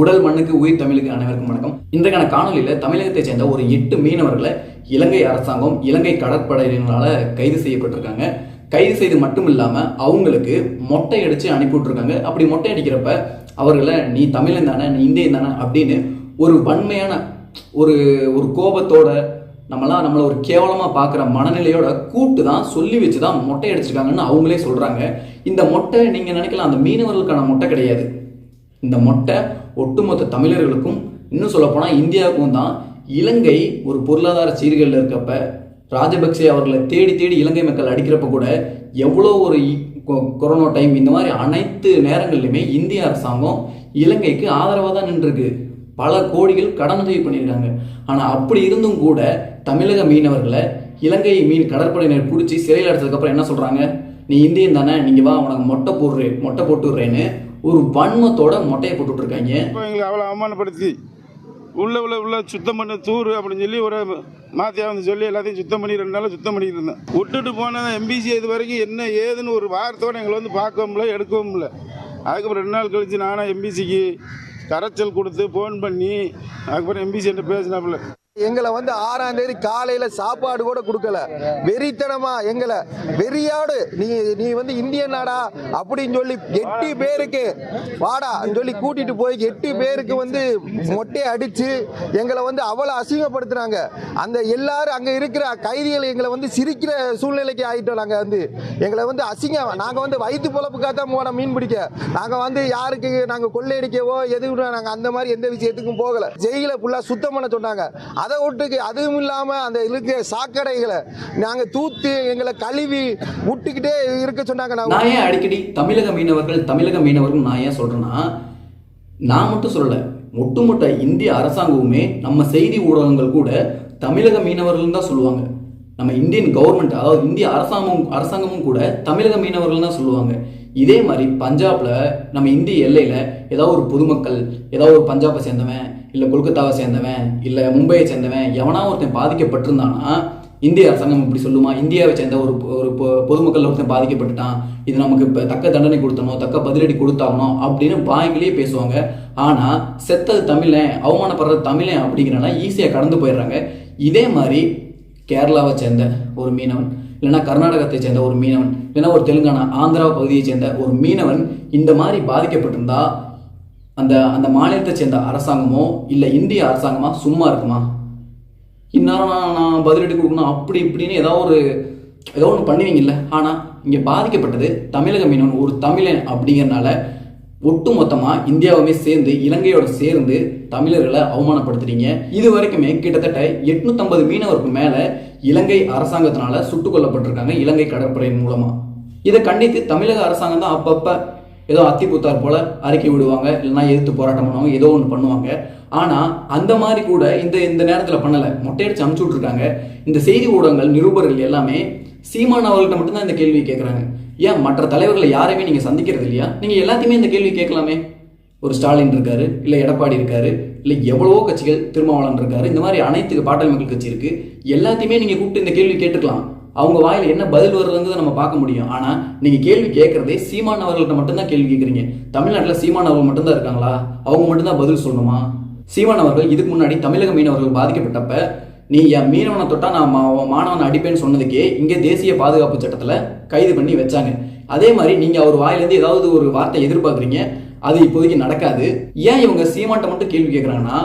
உடல் மண்ணுக்கு உயிர் தமிழுக்கு அனைவருக்கும் வணக்கம். இன்றைக்கான காணொலியில் தமிழகத்தை சேர்ந்த ஒரு எட்டு மீனவர்களை இலங்கை அரசாங்கம் இலங்கை கடற்படையினரால கைது செய்யப்பட்டிருக்காங்க. கைது செய்து மட்டும் இல்லாம அவங்களுக்கு மொட்டை அடிச்சு அனுப்பி விட்டுருக்காங்க அப்படி மொட்டை அடிக்கிறப்ப அவர்களை நீ தமிழன் தானே நீ இந்தியன் தானே அப்படின்னு ஒரு வன்மையான ஒரு ஒரு கோபத்தோட நம்மளாம் நம்மளை ஒரு கேவலமாக பார்க்குற மனநிலையோட கூட்டு தான் சொல்லி வச்சு தான் மொட்டை அடிச்சிருக்காங்கன்னு அவங்களே சொல்கிறாங்க இந்த மொட்டை நீங்கள் நினைக்கலாம் அந்த மீனவர்களுக்கான மொட்டை கிடையாது. இந்த மொட்டை ஒட்டுமொத்த தமிழர்களுக்கும் இன்னும் சொல்லப்போனால் இந்தியாவுக்கும் தான் இலங்கை ஒரு பொருளாதார சீர்கேடில் இருக்கப்ப ராஜபக்சே அவர்களை தேடி தேடி இலங்கை மக்கள் அடிக்கிறப்ப கூட எவ்வளோ ஒரு இ- கொ- கொரோனா டைம் இந்த மாதிரி அனைத்து நேரங்கள்லையுமே இந்திய அரசாங்கம் இலங்கைக்கு ஆதரவாக தான் நின்றுருக்கு. பல கோடிகள் கடனுதவி பண்ணியிருக்காங்க. ஆனால் அப்படி இருந்தும் கூட தமிழக மீனவர்களை இலங்கை மீன் கடற்படையினர் பிடிச்சி சிறையில் அடைச்சதுக்கப்புறம் என்ன சொல்கிறாங்க நீ இந்தியன் தானே நீங்கள் வா உனக்கு மொட்டை போடுறேன் மொட்டை போட்டுடுறேன்னு ஒரு வன்மத்தோட மொட்டையை போட்டுட்டு இருக்காங்க இப்போ எங்களை அவ்வளோ அவமானப்படுத்தி உள்ள உள்ள உள்ள சுத்தம் பண்ண தூர் அப்படின்னு சொல்லி ஒரு மாத்தியா வந்து சொல்லி எல்லாத்தையும் சுத்தம் பண்ணி ரெண்டு நாளாக சுத்தம் பண்ணிட்டு இருந்தேன். விட்டுட்டு போன எம்பிசி இது வரைக்கும் என்ன ஏதுன்னு ஒரு வாரத்தோட எங்களை வந்து பார்க்கவும் இல்லை எடுக்கவும் இல்லை. அதுக்கப்புறம் ரெண்டு நாள் கழிச்சு நானும் எம்பிசிக்கு கரைச்சல் கொடுத்து ஃபோன் பண்ணி அதுக்கப்புறம் எம்பிசி என்கிட்ட பேசினாப்புல. எங்களை வந்து ஆறாம் தேதி காலையில சாப்பாடு கூட கொடுக்கல. வெறித்தனமா எங்களை வெறியாடு. நீ நீ வந்து இந்தியன் நாடா அப்படின்னு சொல்லி எட்டு பேருக்கு வாடா சொல்லி கூட்டிட்டு போய் எட்டு பேருக்கு வந்து மொட்டையை அடிச்சு எங்களை வந்து அவ்வளோ அசிங்கப்படுத்துனாங்க. அந்த எல்லாரும் அங்க இருக்கிற கைதிகள் எங்களை வந்து சிரிக்கிற சூழ்நிலைக்கு ஆயிட்டோம் நாங்க வந்து. எங்களை வந்து அசிங்கம். நாங்க வந்து வயிற்று பொழப்புக்காக தான் போன மீன் பிடிக்க. நாங்க வந்து யாருக்கு நாங்க கொள்ளையடிக்கவோ எதுவும் நாங்க அந்த மாதிரி எந்த விஷயத்துக்கும் போகல. ஜெயில ஃபுல்லா சுத்தம் பண்ண சொன்னாங்க. அதை விட்டுக்கு அதுவும் இல்லாமல் அந்த இருக்கிற சாக்கடைகளை நாங்கள் தூத்து எங்களை கழுவி விட்டுக்கிட்டே இருக்க சொன்னாங்க நான். ஏன் அடிக்கடி தமிழக மீனவர்கள் தமிழக மீனவர்கள் நான் ஏன் சொல்கிறேன்னா நான் மட்டும் சொல்லலை. ஒட்டுமொத்த இந்திய அரசாங்கமுமே நம்ம செய்தி ஊடகங்கள் கூட தமிழக மீனவர்கள் தான் சொல்லுவாங்க. நம்ம இந்தியன் கவர்மெண்ட் அதாவது இந்திய அரசாங்கம் அரசாங்கமும் கூட தமிழக மீனவர்கள் தான் சொல்லுவாங்க. இதே மாதிரி பஞ்சாப்ல நம்ம இந்திய எல்லையில ஏதாவது ஒரு பொதுமக்கள் ஏதாவது ஒரு பஞ்சாபை சேர்ந்தவன் இல்லை கொல்கத்தாவை சேர்ந்தவன் இல்லை மும்பையை சேர்ந்தவன் எவனா ஒருத்தன் பாதிக்கப்பட்டிருந்தானா இந்திய அரசாங்கம் இப்படி சொல்லுமா? இந்தியாவை சேர்ந்த ஒரு ஒரு பொ- பொதுமக்கள் ஒருத்தன் பாதிக்கப்பட்டுட்டான். இது நமக்கு இப்போ தக்க தண்டனை கொடுத்தணும் தக்க பதிலடி கொடுத்தாகணும் அப்படின்னு பாயங்களே பேசுவாங்க. ஆனால் செத்தது தமிழன் அவமானப்படுறது தமிழன் அப்படிங்கிறனா ஈஸியாக கடந்து போயிடுறாங்க. இதே மாதிரி கேரளாவை சேர்ந்த ஒரு மீனவன் இல்லைன்னா கர்நாடகத்தை சேர்ந்த ஒரு மீனவன் இல்லைன்னா ஒரு தெலுங்கானா ஆந்திரா பகுதியை சேர்ந்த ஒரு மீனவன் இந்த மாதிரி பாதிக்கப்பட்டிருந்தா அந்த அந்த மாநிலத்தை சேர்ந்த அரசாங்கமோ இல்லை இந்திய அரசாங்கமா சும்மா இருக்குமா? இந்நேரம் நான் நான் பதிலடி கொடுக்கணும் அப்படி இப்படின்னு ஏதாவது ஒரு ஏதோ ஒன்று பண்ணுவீங்கல்ல. ஆனால் இங்கே பாதிக்கப்பட்டது தமிழக மீனவன் ஒரு தமிழன் அப்படிங்கிறனால ஒட்டு மொத்தமாக இந்தியாவுமே சேர்ந்து இலங்கையோட சேர்ந்து தமிழர்களை அவமானப்படுத்துறீங்க இது வரைக்குமே கிட்டத்தட்ட எட்நூத்தம்பது மீனவருக்கு மேலே இலங்கை அரசாங்கத்தினால சுட்டுக் கொல்லப்பட்டிருக்காங்க இலங்கை கடற்படையின் மூலமாக இதை கண்டித்து தமிழக அரசாங்கம் தான் அப்பப்போ ஏதோ அத்திப்பூத்தார் போல அறிக்கை விடுவாங்க இல்லைன்னா எதிர்த்து போராட்டம் பண்ணுவாங்க ஏதோ ஒன்று பண்ணுவாங்க. ஆனால் அந்த மாதிரி கூட இந்த இந்த நேரத்தில் பண்ணலை. மொட்டையடிச்சு அமுச்சு விட்ருக்காங்க இந்த செய்தி ஊடகங்கள் நிருபர்கள் எல்லாமே சீமான் அவர்கள்ட்ட மட்டும்தான் இந்த கேள்வி கேட்குறாங்க ஏன் மற்ற தலைவர்களை யாரையுமே நீங்கள் சந்திக்கிறது இல்லையா? நீங்கள் எல்லாத்தையுமே இந்த கேள்வி கேட்கலாமே. ஒரு ஸ்டாலின் இருக்காரு இல்லை எடப்பாடி இருக்காரு இல்லை எவ்வளவோ கட்சிகள் திருமாவளவன் இருக்காரு இந்த மாதிரி அனைத்து பாட்டாளி மக்கள் கட்சி இருக்கு. எல்லாத்தையுமே நீங்கள் கூப்பிட்டு இந்த கேள்வி கேட்டுக்கலாம். அவங்க வாயில் என்ன பதில் வருதுங்கிறத நம்ம பார்க்க முடியும். ஆனால் நீங்கள் கேள்வி கேட்குறதே சீமான் அவர்கள்ட்ட மட்டும்தான் கேள்வி கேட்குறீங்க. தமிழ்நாட்டில் சீமான் அவர்கள் மட்டும்தான் இருக்காங்களா? அவங்க மட்டும்தான் பதில் சொல்லணுமா? சீமான் அவர்கள் இதுக்கு முன்னாடி தமிழக மீனவர்கள் பாதிக்கப்பட்டப்ப நீ என் மீனவனை தொட்டா நான் மா- மாணவனை அடிப்பேன்னு சொன்னதுக்கே இங்கே தேசிய பாதுகாப்பு சட்டத்தில் கைது பண்ணி வச்சாங்க. அதே மாதிரி நீங்கள் அவர் வாயிலேருந்து ஏதாவது ஒரு வார்த்தை எதிர்பார்க்குறீங்க அது இப்போதைக்கு நடக்காது. ஏன் இவங்க சீமான்ட்ட மட்டும் கேள்வி கேட்குறாங்கன்னா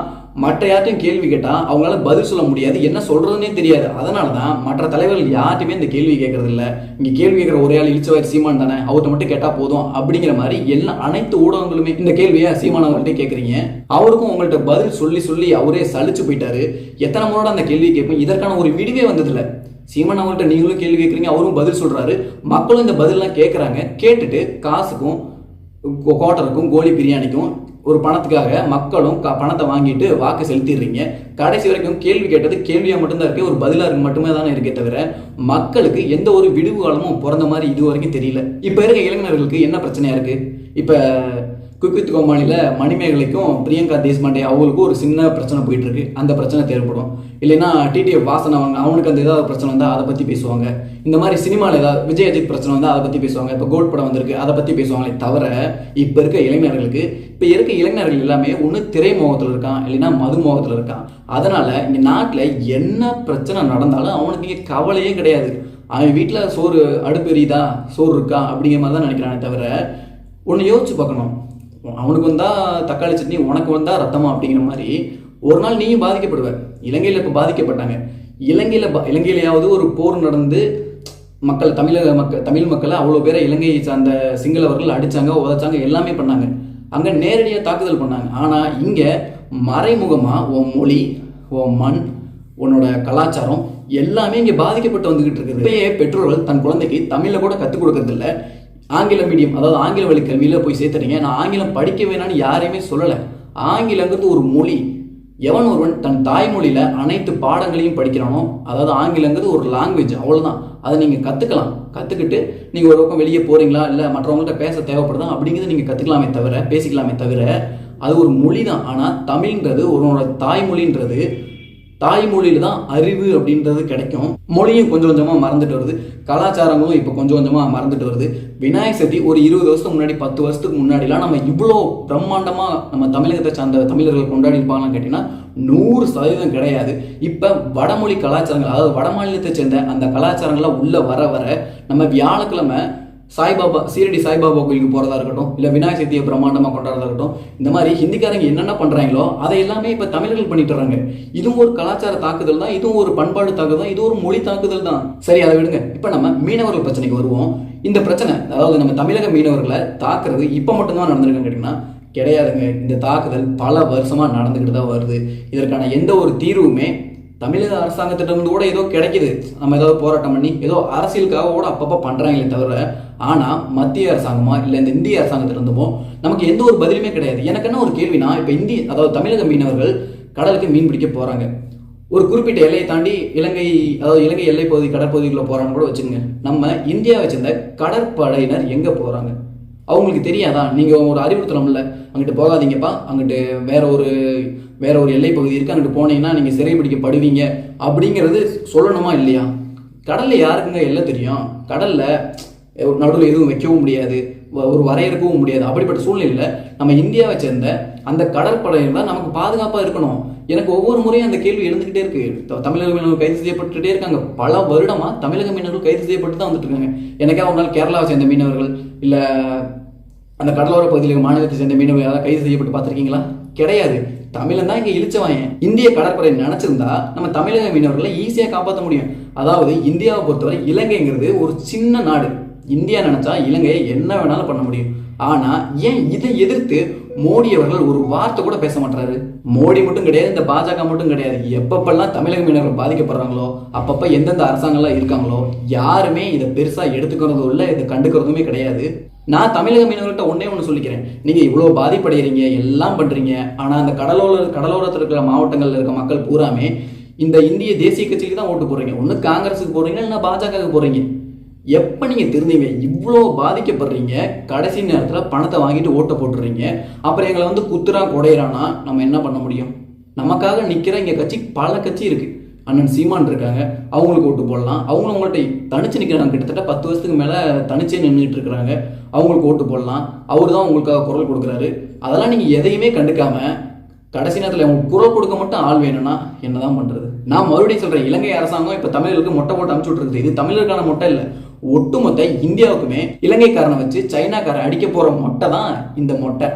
மற்ற யார்ட்டையும் கேள்வி கேட்டால் அவங்களால பதில் சொல்ல முடியாது. என்ன சொல்கிறதுனே தெரியாது. அதனால தான் மற்ற தலைவர்கள் யார்ட்டையுமே இந்த கேள்வி கேட்கறதில்ல. இங்கே கேள்வி கேட்குற ஒரே ஆள் இழிச்சவாய் சீமான் தானே. அவர்கிட்ட மட்டும் கேட்டால் போதும் அப்படிங்கிற மாதிரி எல்லா அனைத்து ஊடகங்களுமே இந்த கேள்வியை சீமான் அவங்கள்ட்ட கேட்குறீங்க. அவருக்கும் உங்கள்கிட்ட பதில் சொல்லி சொல்லி அவரே சலிச்சு போயிட்டாரு. எத்தனை முறை அந்த கேள்வி கேட்போம் இதற்கான ஒரு விடிவே வந்ததில்லை. சீமான் அவங்கள்ட்ட நீங்களும் கேள்வி கேட்குறீங்க அவரும் பதில் சொல்கிறாரு மக்களும் இந்த பதிலெலாம் கேட்குறாங்க. கேட்டுட்டு காசுக்கும் கோட்டருக்கும் கோழி பிரியாணிக்கும் ஒரு பணத்துக்காக மக்களும் க- பணத்தை வாங்கிட்டு வாக்கு செலுத்திடுறீங்க. கடைசி வரைக்கும் கேள்வி கேட்டது கேள்வியாக மட்டும்தான் இருக்கு ஒரு பதிலாக இருக்கு மட்டுமே தானே இருக்கே தவிர மக்களுக்கு எந்த ஒரு விடுவு காலமும் பிறந்த மாதிரி இது வரைக்கும் தெரியல. இப்போ இருக்க இளைஞர்களுக்கு என்ன பிரச்சனையா இருக்கு? இப்போ குக்வித் கோமாளியில் மணிமேகலைக்கும் பிரியங்கா தேஷ்பாண்டே அவங்களுக்கும் ஒரு சின்ன பிரச்சனை போயிட்டு இருக்கு அந்த பிரச்சனை தேவைப்படும். இல்லைன்னா டிடிஎஃப் வாசன் அவங்க அவனுக்கு அந்த ஏதாவது பிரச்சனை வந்தால் அதை பற்றி பேசுவாங்க. இந்த மாதிரி சினிமாவில் ஏதாவது விஜய் அஜித் பிரச்சனை வந்தால் அதை பற்றி பேசுவாங்க. இப்போ கோட் படம் வந்திருக்கு அதை பற்றி பேசுவாங்களே தவிர இப்போ இருக்க இளைஞர்களுக்கு இப்போ இருக்க இளைஞர்கள் எல்லாமே ஒன்று திரைமோகத்தில் இருக்கான் இல்லைன்னா மதுமோகத்தில் இருக்கான். அதனால் இங்கே நாட்டில் என்ன பிரச்சனை நடந்தாலும் அவனுக்கு இங்கே கவலையே கிடையாது. அவன் வீட்டில் சோறு அடுப்பு எரியுதா? சோறு இருக்கா? அப்படிங்கிற மாதிரி தான் நினைக்கிறானே தவிர ஒன்று யோசிச்சு பார்க்கணும். அவனுக்கு வந்தால் தக்காளி சட்னி உனக்கு வந்தால் ரத்தமா அப்படிங்கிற மாதிரி ஒரு நாள் நீயும் பாதிக்கப்படுவ. இலங்கையில் இப்போ பாதிக்கப்பட்டாங்க. இலங்கையில் பா- இலங்கையிலையாவது ஒரு போர் நடந்து மக்கள் தமிழக மக்கள் தமிழ் மக்களை அவ்வளோ பேரை இலங்கையை சார்ந்த சிங்களவர்கள் அடிச்சாங்க உதைச்சாங்க எல்லாமே பண்ணாங்க. அங்கே நேரடியாக தாக்குதல் பண்ணாங்க. ஆனால் இங்கே மறைமுகமாக உன் மொழி உன் மண் உன்னோட கலாச்சாரம் எல்லாமே இங்கே பாதிக்கப்பட்டு வந்துக்கிட்டு இருக்குது. இப்பயே பெற்றோர்கள் தன் குழந்தைக்கு தமிழில் கூட கற்றுக் கொடுக்கறதில்ல. ஆங்கில மீடியம் அதாவது ஆங்கில வழி கல்வியில் போய் சேர்த்துறீங்க நான் ஆங்கிலம் படிக்க வேணாம்னு யாரையுமே சொல்லலை. ஆங்கிலங்கிறது ஒரு மொழி. எவன் ஒருவன் தன் தாய்மொழியில் அனைத்து பாடங்களையும் படிக்கிறானோ அதாவது ஆங்கிலங்கிறது ஒரு லாங்குவேஜ் அவ்வளோதான் அதை நீங்கள் கற்றுக்கலாம் கற்றுக்கிட்டு நீங்கள் ஒரு பக்கம் வெளியே போகிறீங்களா இல்லை மற்றவங்கள்ட்ட பேச தேவைப்படுதா? அப்படிங்கிறத நீங்கள் கற்றுக்கலாமே தவிர பேசிக்கலாமே தவிர அது ஒரு மொழி தான் ஆனால் தமிழ்ன்றது ஒருவனோட தாய்மொழின்றது தாய்மொழியில தான் அறிவு அப்படின்றது கிடைக்கும். மொழியும் கொஞ்சம் கொஞ்சமாக மறந்துட்டு வருது. கலாச்சாரங்களும் இப்போ கொஞ்சம் கொஞ்சமாக மறந்துட்டு வருது. விநாயகர் சதுர்த்தி ஒரு இருபது வருஷத்துக்கு முன்னாடி பத்து வருஷத்துக்கு முன்னாடிலாம் நம்ம இவ்வளோ பிரம்மாண்டமாக நம்ம தமிழகத்தை சார்ந்த தமிழர்கள் கொண்டாடி இருப்பாங்கன்னு கேட்டிங்கன்னா நூறு சதவீதம் கிடையாது. இப்போ வடமொழி கலாச்சாரங்கள் அதாவது வட மாநிலத்தை சேர்ந்த அந்த கலாச்சாரங்கள்லாம் உள்ளே வர வர நம்ம வியாழக்கிழமை சாய்பாபா சீரடி சாய்பாபா கோயிலுக்கு போகிறதா இருக்கட்டும் இல்லை விநாயக சதுர்த்தியை பிரம்மாண்டமாக கொண்டாடுறதா இருக்கட்டும் இந்த மாதிரி ஹிந்திக்காரங்க என்னென்ன பண்ணுறாங்களோ அதை எல்லாமே இப்போ தமிழர்கள் பண்ணிட்டு வராங்க இதுவும் ஒரு கலாச்சார தாக்குதல் தான் இதுவும் ஒரு பண்பாடு தாக்குதல் தான் இது ஒரு மொழி தாக்குதல் தான். சரி அதை விடுங்க. இப்போ நம்ம மீனவர்கள் பிரச்சனைக்கு வருவோம். இந்த பிரச்சனை அதாவது நம்ம தமிழக மீனவர்களை தாக்குறது இப்போ மட்டும்தான் நடந்திருக்குன்னு கேட்டிங்கன்னா கிடையாதுங்க. இந்த தாக்குதல் பல வருஷமாக நடந்துக்கிட்டு தான் வருது. இதற்கான எந்த ஒரு தீர்வுமே தமிழக அரசாங்கத்திட்ட இருந்து கூட ஏதோ கிடைக்குது. நம்ம ஏதாவது போராட்டம் பண்ணி ஏதோ அரசியலுக்காக கூட அப்பப்போ பண்ணுறாங்களே தவிர ஆனால் மத்திய அரசாங்கமா இல்லை இந்த இந்திய அரசாங்கத்திட்ட இருந்தமோ நமக்கு எந்த ஒரு பதிலுமே கிடையாது. எனக்கு என்ன ஒரு கேள்வினா இப்போ இந்திய அதாவது தமிழக மீனவர்கள் கடலுக்கு மீன் பிடிக்க போகிறாங்க ஒரு குறிப்பிட்ட எல்லையை தாண்டி இலங்கை அதாவது இலங்கை எல்லை பகுதி கடற்பகுதிக்குள்ள போகிறான்னு கூட வச்சுக்கோங்க. நம்ம இந்தியாவை சேர்ந்த கடற்படையினர் எங்கே போகிறாங்க அவங்களுக்கு தெரியாதா? நீங்கள் ஒரு அறிவுறுத்தலாம்ல அங்கிட்டு போகாதீங்கப்பா. அங்கிட்டு வேற ஒரு வேற ஒரு எல்லை பகுதி இருக்கு அங்கிட்டு போனீங்கன்னா நீங்கள் சிறைபிடிக்கப்படுவீங்க அப்படிங்கிறது சொல்லணுமா இல்லையா? கடல்ல யாருக்குங்க எல்லாம் தெரியும்? கடல்ல நடுவில் எதுவும் வைக்கவும் முடியாது வ- ஒரு வரையறுக்கவும் முடியாது. அப்படிப்பட்ட சூழ்நிலையில் நம்ம இந்தியாவை சேர்ந்த அந்த கடற்படையினர் தான் நமக்கு பாதுகாப்பாக இருக்கணும். எனக்கு ஒவ்வொரு முறையும் அந்த கேள்வி எழுந்துக்கிட்டே இருக்கு. தமிழக மீனவர்கள் கைது செய்யப்பட்டுட்டே இருக்காங்க. பல வருடமாக தமிழக மீனவர்கள் கைது செய்யப்பட்டு தான் வந்துட்டு இருக்காங்க. எனக்கே ஒரு நாள் கேரளாவை சேர்ந்த மீனவர்கள் இல்லை அந்த கடலோர பகுதியில் மாநிலத்தை சேர்ந்த மீனவர்கள் யாராவது கைது செய்யப்பட்டு பார்த்துருக்கீங்களா? கிடையாது. தமிழன் தான் இங்கே இழிச்சவாயன் இந்திய கடற்படை நினைச்சிருந்தா நம்ம தமிழக மீனவர்களை ஈஸியாக காப்பாற்ற முடியும். அதாவது இந்தியாவை பொறுத்தவரை இலங்கைங்கிறது ஒரு சின்ன நாடு. இந்தியா நினைச்சா இலங்கையை என்ன வேணாலும் பண்ண முடியும். ஆனா ஏன் இதை எதிர்த்து மோடி அவர்கள் ஒரு வார்த்தை கூட பேச மாட்டாரு மோடி மட்டும் கிடையாது இந்த பாஜக மட்டும் கிடையாது. எப்பப்பெல்லாம் தமிழக மீனவர்கள் பாதிக்கப்படுறாங்களோ அப்பப்ப எந்தெந்த அரசாங்கம்லாம் இருக்காங்களோ யாருமே இதை பெருசா எடுத்துக்கிறதும் இல்லை இதை கண்டுக்கிறதுமே கிடையாது. நான் தமிழக மீனவர்கள்ட்ட ஒன்றே ஒன்று சொல்லிக்கிறேன். நீங்கள் இவ்வளோ பாதிப்படைகிறீங்க எல்லாம் பண்ணுறீங்க ஆனால் அந்த கடலோர கடலோரத்தில் இருக்கிற மாவட்டங்களில் இருக்க மக்கள் பூராமே இந்த இந்திய தேசிய கட்சிக்கு தான் ஓட்டு போடுறீங்க. ஒன்று காங்கிரஸுக்கு போடுறீங்க இல்லைன்னா பாஜகவுக்கு போடுறீங்க. எப்போ நீங்கள் திருந்தீங்க? இவ்வளோ பாதிக்கப்படுறீங்க. கடைசி நேரத்தில் பணத்தை வாங்கிட்டு ஓட்டை போட்டுறீங்க. அப்புறம் எங்களை வந்து குத்துறா குடையிறானா நம்ம என்ன பண்ண முடியும்? நமக்காக நிற்கிற இங்கே கட்சி பல கட்சி இருக்குது அண்ணன் சீமான் இருக்காங்க. அவங்களுக்கு ஓட்டு போடலாம். அவங்களும் உங்கள்கிட்ட தனிச்சு நிற்கிறாங்க கிட்டத்தட்ட பத்து வருஷத்துக்கு மேலே தனிச்சே நின்றுட்டு இருக்கிறாங்க. அவங்களுக்கு ஓட்டு போடலாம். அவர் தான் உங்களுக்காக குரல் கொடுக்குறாரு. அதெல்லாம் நீங்கள் எதையுமே கண்டுக்காம கடைசி நேரத்தில் உங்களுக்கு குரல் கொடுக்க மட்டும் ஆள் வேணும்னா என்னதான் பண்ணுறது நான் மறுபடியும் சொல்கிறேன் இலங்கை அரசாங்கம் இப்போ தமிழர்களுக்கு மொட்டை போட்டு அனுப்பிச்சு விட்ருக்குது இது தமிழருக்கான மொட்டை இல்லை. ஒட்டுமொத்த இந்தியாவுக்குமே இலங்கைக்காரனை வச்சு சைனாக்காரன் அடிக்க போற மொட்டை தான் இந்த மொட்டை.